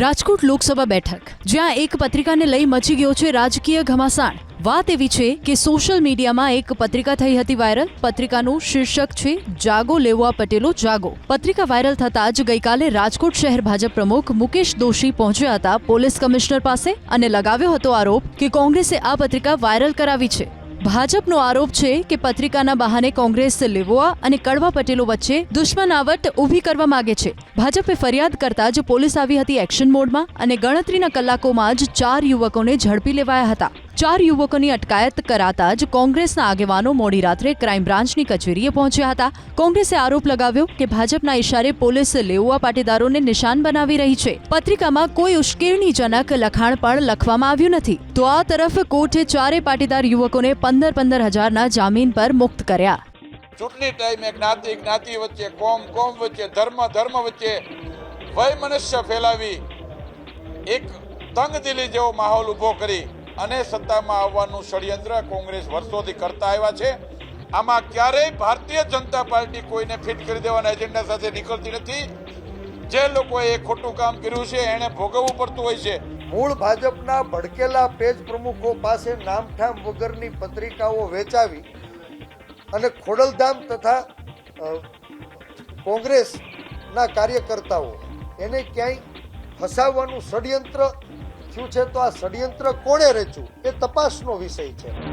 રાજકોટ લોકસભા બેઠક, જ્યાં એક પત્રિકાને લઈ મચી ગયો છે રાજકીય ઘમાસાણ. વાત એવી છે કે સોશિયલ મીડિયામાં એક પત્રિકા થઈ હતી વાયરલ. પત્રિકાનું શીર્ષક છે, જાગો લેવા પટેલો જાગો. પત્રિકા વાયરલ થતાં જ ગઈકાલે રાજકોટ શહેર ભાજપ પ્રમુખ મુકેશ દોશી પહોંચ્યા હતા પોલીસ કમિશનર પાસે અને લગાવ્યો હતો આરોપ કે કોંગ્રેસે આ પત્રિકા વાયરલ કરાવી છે. ભાજપનો આરોપ છે કે પત્રિકાના બહાને કોંગ્રેસ લેવોઆ અને કડવા પટેલો વચ્ચે દુશ્મનાવટ ઊભી કરવા માંગે છે. ભાજપે ફરિયાદ કરતા જ પોલીસ આવી હતી એક્શન મોડમાં અને ગણતરીના કલાકોમાં જ ચાર યુવકોને ઝડપી લેવાયા હતા. ચાર યુવકોની અટકાયત કરાતા જ કોંગ્રેસના આગેવાનો મોડી રાત્રે ક્રાઇમ બ્રાન્ચની કચેરીએ પહોંચ્યા હતા. કોંગ્રેસે આરોપ લગાવ્યો કે ભાજપના ઇશારે પોલીસ લેવોઆ પાટીદારોને નિશાન બનાવી રહી છે. પત્રિકામાં કોઈ ઉશ્કેરણીજનક લખાણ પણ લખવામાં આવ્યું નથી. તો આ તરફ કોર્ટે ચારે પાટીદાર યુવકોને પંદર પંદર હજારના જામીન પર મુક્ત કર્યા. ચૂંટણી ટાઈમે જ્ઞાતિ જ્ઞાતિ વચ્ચે, કોમ કોમ વચ્ચે, ધર્મ ધર્મ વચ્ચે વૈમનસ્ય ફેલાવી એક તંગદિલી જેવો માહોલ ઊભો કરી અને સત્તામાં આવવાનું ષડયંત્ર કોંગ્રેસ વર્ષોથી કરતા આવ્યા છે. આમાં ક્યારેય ભારતીય જનતા પાર્ટી કોઈને ફિટ કરી દેવાના એજન્ડા સાથે નીકળતી નથી. જે લોકોએ ખોટું કામ કર્યું છે એણે ભોગવવું પડતું હોય છે. મૂળ ભાજપના ભડકેલા પેજ પ્રમુખો પાસે નામઠામ વગરની પત્રિકાઓ વેચાવી અને ખોડલધામ તથા કોંગ્રેસના કાર્યકર્તાઓ એને ક્યાંય ફસાવવાનું ષડયંત્ર થયું છે? તો આ ષડયંત્ર કોણે રચ્યું? એ તપાસનો વિષય છે.